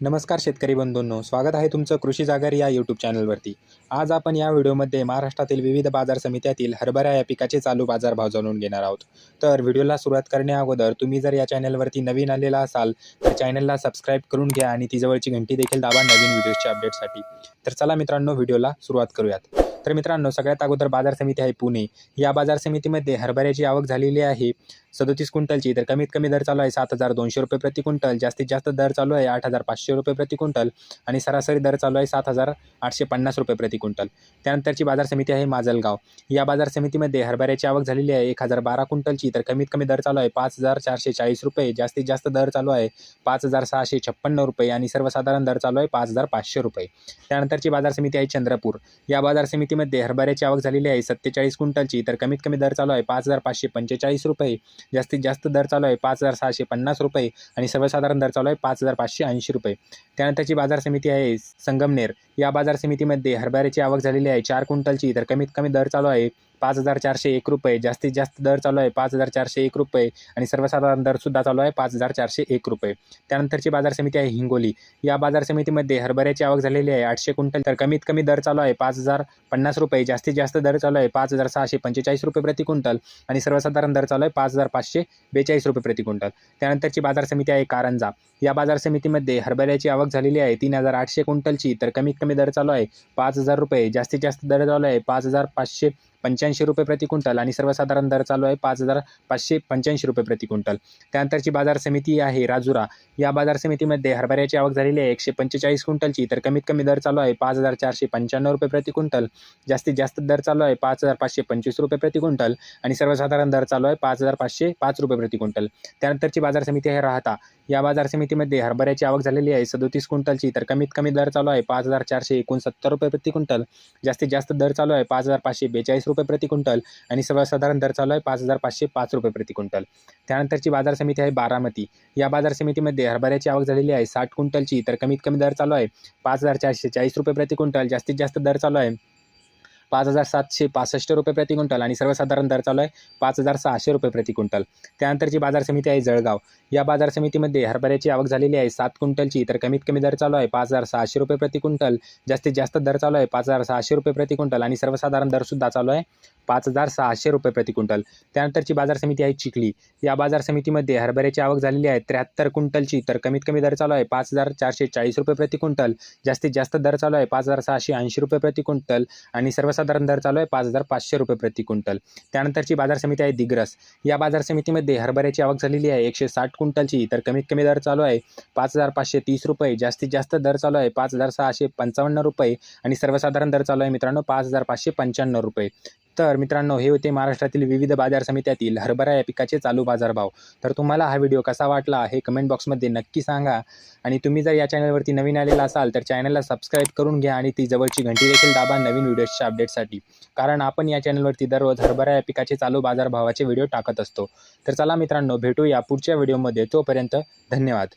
नमस्कार शेतकरी बंधूंनो स्वागत आहे तुमचं कृषी जागर या यूट्यूब चॅनलवरती आज आपण या व्हिडिओमध्ये महाराष्ट्रातील विविध बाजार समित्यातील हरभरा या पिकाचे चालू बाजारभाव जाणून घेणार आहोत. तर व्हिडिओला सुरुवात करण्या अगोदर तुम्ही जर या चॅनलवरती नवीन आलेला असाल तर चॅनलला सबस्क्राईब करून घ्या आणि ती जवळची घंटी देखील दाबा नवीन व्हिडिओच्या अपडेटसाठी तर चला मित्रांनो व्हिडिओला सुरुवात करूयात. तर मित्रांनो सगळ्यात अगोदर बाजार समिती आहे पुणे. या बाजार समितीमध्ये हरभऱ्याची आवक झालेली आहे. सदोतीस क्विंटलची. तर कमीत कमी दर चालू आहे सात हजार दोनशे रुपये प्रति क्विंटल. जास्तीत जास्त दर चालू आहे आठ हजार पाचशे रुपये प्रति क्विंटल. आणि सरासरी दर चालू आहे सात हजार आठशे पन्नास रुपये प्रति क्विंटल. त्यानंतरची बाजार समिती आहे माजलगाव. या बाजार समितीमध्ये हरभऱ्याची आवक झालेली आहे एक हजार बारा क्विंटलची. तर कमीत कमी दर चालू आहे पाच हजार चारशे चाळीस रुपये. जास्तीत जास्त दर चालू आहे पाच हजार सहाशे छप्पन्न रुपये. आणि सर्वसाधारण दर चालू आहे पाच हजार पाचशे रुपये. त्यानंतरची बाजार समिती आहे चंद्रपूर. या बाजार समितीमध्ये हरभऱ्याची आवक झालेली आहे सत्तेचाळीस क्विंटलची. तर कमीत कमी दर चालू आहे पाच हजार पाचशे पंचेचाळीस रुपये. जास्तीत जास्त दर चालू आहे पाच हजार सहाशे पन्नास रुपये आणि सर्वसाधारण दर चालू आहे पाच हजार पाचशे ऐंशी रुपये. त्यानंतरची बाजार समिती आहे संगमनेर या बाजार समितीमध्ये हरभऱ्याची आवक झालेली आहे. चार क्विंटलची तर कमीत कमी दर चालू आहे पाच हजार चारशे एक रुपये. जास्तीत जास्त दर चालू आहे पाच हजार चारशे एक रुपये आणि सर्वसाधारण दरसुद्धा चालू आहे पाच हजार चारशे एक रुपये. त्यानंतरची बाजार समिती आहे हिंगोली. या बाजार समितीमध्ये हरभऱ्याची आवक झालेली आहे आठशे क्विंटल तर कमीत कमी दर चालू आहे पाच हजार पन्नास रुपये. जास्तीत जास्त दर चालू आहे पाच हजार सहाशे पंचेचाळीस रुपये प्रति क्विंटल आणि सर्वसाधारण दर चालू आहे पाच हजार पाचशे बेचाळीस रुपये प्रति क्विंटल. त्यानंतरची बाजार समिती आहे कारंजा. या बाजार समितीमध्ये हरभऱ्याची आवक झालेली आहे तीन हजार आठशे क्विंटलची तर कमीत कमी दर चालू आहे पाच हजार रुपये. जास्तीत जास्त दर चालू आहे पाच हजार पाचशे पंच्याऐंशी रुपये प्रति क्विंटल आणि सर्वसाधारण दर चालू आहे पाच हजार पाचशे पंच्याऐंशी रुपये प्रति क्विंटल. त्यानंतरची बाजार समिती आहे राजुरा. या बाजार समितीमध्ये हरभऱ्याची आवक झालेली आहे. एकशे पंचेचाळीस क्विंटलची तर कमीत कमी दर चालू आहे पाच हजार चारशे पंच्याण्णव रुपये प्रति क्विंटल. जास्तीत जास्त दर चालू आहे पाच हजार पाचशे पंचवीस रुपये प्रति क्विंटल आणि सर्वसाधारण दर चालू आहे पाच हजार पाचशे पाच रुपये प्रति क्विंटल. त्यानंतरची बाजार समिती आहे राहता. या बाजार समितीमध्ये हरभऱ्याची आवक झालेली आहे सदोतीस क्विंटलची तर कमीत कमी दर चालू आहे पाच हजार चारशे एकोणसत्तर रुपये प्रति क्विंटल. जास्तीत जास्त दर चालू आहे पाच हजार पाचशे बेचाळीस रुपये रुपये प्रति क्विंटल आणि सर्वसाधारण दर चालू आहे पाच हजार पाचशे पाच रुपये प्रति क्विंटल. त्यानंतरची बाजार समिती आहे बारामती. या बाजार समितीमध्ये हरभऱ्याची आवक झालेली आहे. साठ क्विंटलची तर कमीत कमी दर चालू आहे पाच हजार चारशे चाळीस रुपये प्रति क्विंटल. जास्तीत जास्त दर चालू आहे पाच हजार सातशे पासष्ट रुपये प्रति क्विंटल आणि सर्वसाधारण दर चालू आहे पाच हजार सहाशे रुपये प्रति क्विंटल. त्यानंतरची बाजार समिती आहे जळगाव या बाजार समितीमध्ये हरभऱ्याची आवक झालेली आहे सात क्विंटलची तर कमीत कमी दर चालू आहे पाच हजार सहाशे रुपये प्रति क्विंटल. जास्तीत जास्त दर चालू आहे पाच हजार सहाशे रुपये प्रति क्विंटल आणि सर्वसाधारण दरसुद्धा चालू आहे पाच हजार सहाशे रुपये प्रति क्विंटल. त्यानंतरची बाजार समिती आहे चिखली. या बाजार समितीमध्ये हरभऱ्याची आवक झालेली आहे. त्र्याहत्तर क्विंटलची तर कमीत कमी दर चालू आहे. पाच हजार चारशे चाळीस रुपये प्रति क्विंटल. जास्तीत जास्त दर चालू आहे. पाच हजार सहाशे ऐंशी रुपये प्रति क्विंटल आणि सर्वसाधारण दर चालू आहे. पाच हजार पाचशे रुपये प्रति क्विंटल. त्यानंतरची बाजार समिती आहे दिग्रस. या बाजार समितीमध्ये हरभऱ्याची आवक झालेली आहे. एकशे साठ क्विंटलची तर कमीत कमी दर चालू आहे. पाच हजार पाचशे तीस रुपये. जास्तीत जास्त दर चालू आहे. पाच हजार सहाशे पंचावन्न रुपये आणि सर्वसाधारण दर चालू आहे मित्रांनो. पाच हजार पाचशे पंच्याण्णव रुपये. तर मित्रांनो हे होते महाराष्ट्रातील विविध बाजार समित्यातील हरभरा या पिकाचे चालू बाजारभाव. तर तुम्हाला हा व्हिडिओ कसा वाटला हे कमेंट बॉक्समध्ये नक्की सांगा. आणि तुम्ही जर या चॅनलवरती नवीन आलेला असाल तर चॅनलला सबस्क्राईब करून घ्या आणि ती जवळची घंटी देखील दाबा नवीन व्हिडिओच्या अपडेटसाठी कारण आपण या चॅनलवरती दररोज हरभरा या पिकाचे चालू बाजारभावाचे व्हिडिओ टाकत असतो. तर चला मित्रांनो भेटूया पुढच्या व्हिडिओमध्ये तोपर्यंत धन्यवाद.